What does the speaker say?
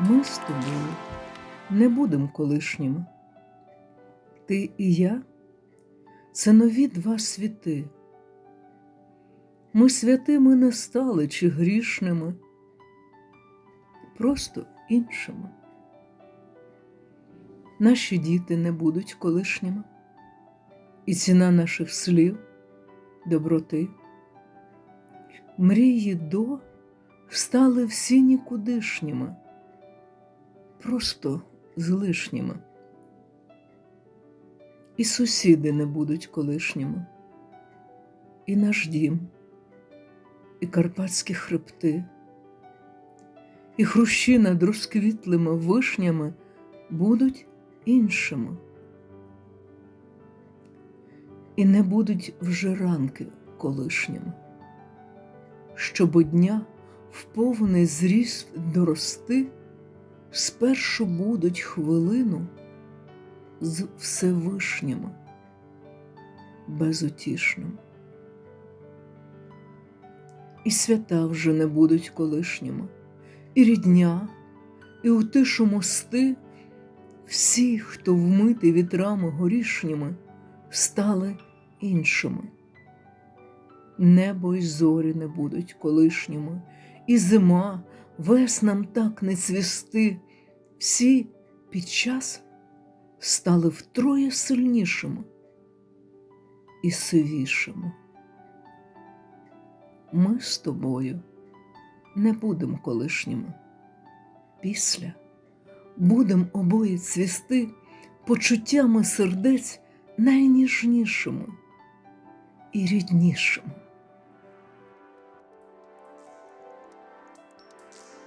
Ми з тобою не будем колишніми. Ти і я це нові два світи. Ми святими не стали чи грішними, просто іншими. Наші діти не будуть колишніми, і ціна наших слів, доброти, мрії до стали всі нікудишніми, просто злишніми. І сусіди не будуть колишніми, і наш дім, і карпатські хребти, і хрущі над розквітлими вишнями будуть іншими. І не будуть вже ранки колишніми, щободня в повний зріст дорости, спершу будуть хвилину з Всевишнім, безутішним. І свята вже не будуть колишніми, і рідня, і у тишу мости всі, хто вмитий вітрами горішніми, стали іншими. Небо й зорі не будуть колишніми, і зима, веснам так не цвісти, всі під час стали втроє сильнішими і сивішими. Ми з тобою не будемо колишніми. Після будем обоє цвісти почуттями сердець найніжнішими і ріднішими.